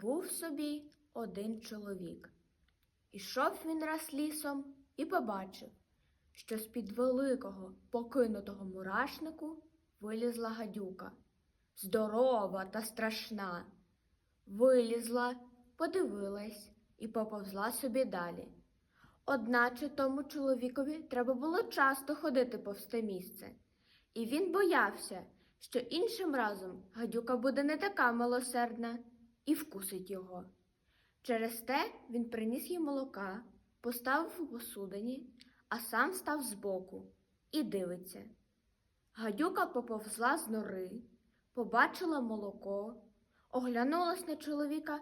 Був собі один чоловік. Ішов він раз лісом і побачив, що з-під великого покинутого мурашнику вилізла гадюка. Здорова та страшна. Вилізла, подивилась і поповзла собі далі. Одначе тому чоловікові треба було часто ходити повз те місце, і він боявся, що іншим разом гадюка буде не така милосердна і вкусить його. Через те він приніс їй молока, поставив у посудині, а сам став збоку і дивиться. Гадюка поповзла з нори, побачила молоко, оглянулась на чоловіка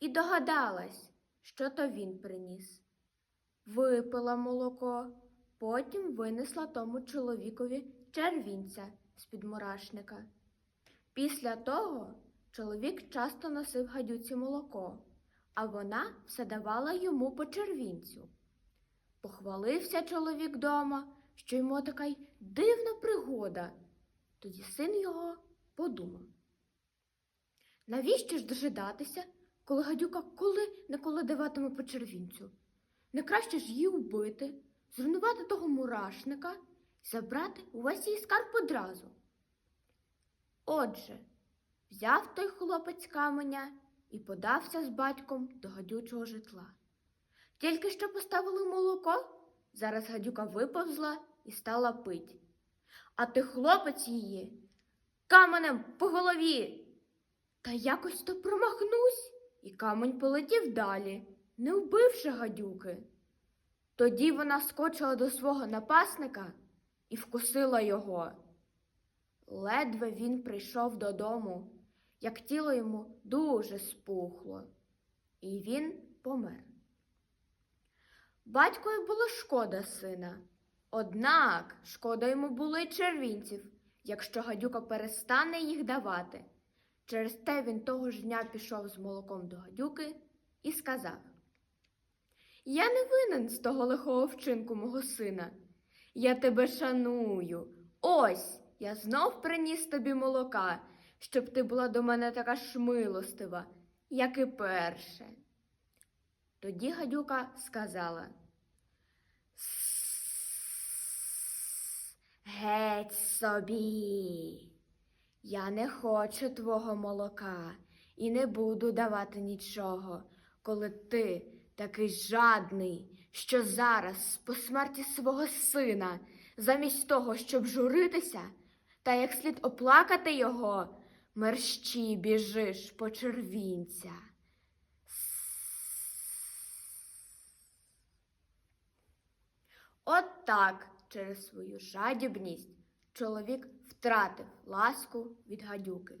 і догадалась, що то він приніс. Випила молоко, потім винесла тому чоловікові червінця з-під мурашника. Після того чоловік часто носив гадюці молоко, а вона все давала йому по червінцю. Похвалився чоловік дома, що йому така й дивна пригода. Тоді син його подумав. Навіщо ж дожидатися, коли гадюка коли-неколи даватиме по червінцю? Не краще ж її убити, зруйнувати того мурашника і забрати увесь її скарб одразу. Отже, взяв той хлопець каменя і подався з батьком до гадючого житла. Тільки що поставили молоко, зараз гадюка виповзла і стала пить. А ти хлопець її каменем по голові. Та якось то промахнусь, і камень полетів далі, не вбивши гадюки. Тоді вона скочила до свого напасника і вкусила його. Ледве він прийшов додому, як тіло йому дуже спухло, і він помер. Батькові було шкода сина, однак шкода йому було й червінців, якщо гадюка перестане їх давати. Через те він того ж дня пішов з молоком до гадюки і сказав Я не винен з того лихого вчинку мого сина. Я тебе шаную. Ось я знов приніс тобі молока, щоб ти була до мене така ж милостива, як і перше. Тоді гадюка сказала «С-с-с, Геть собі. Я не хочу твого молока і не буду давати нічого, коли ти такий жадний, що зараз, по смерті свого сина, замість того, щоб журитися, та як слід оплакати його, мерщі біжиш по червінця. От так, через свою жадібність, чоловік втратив ласку від гадюки.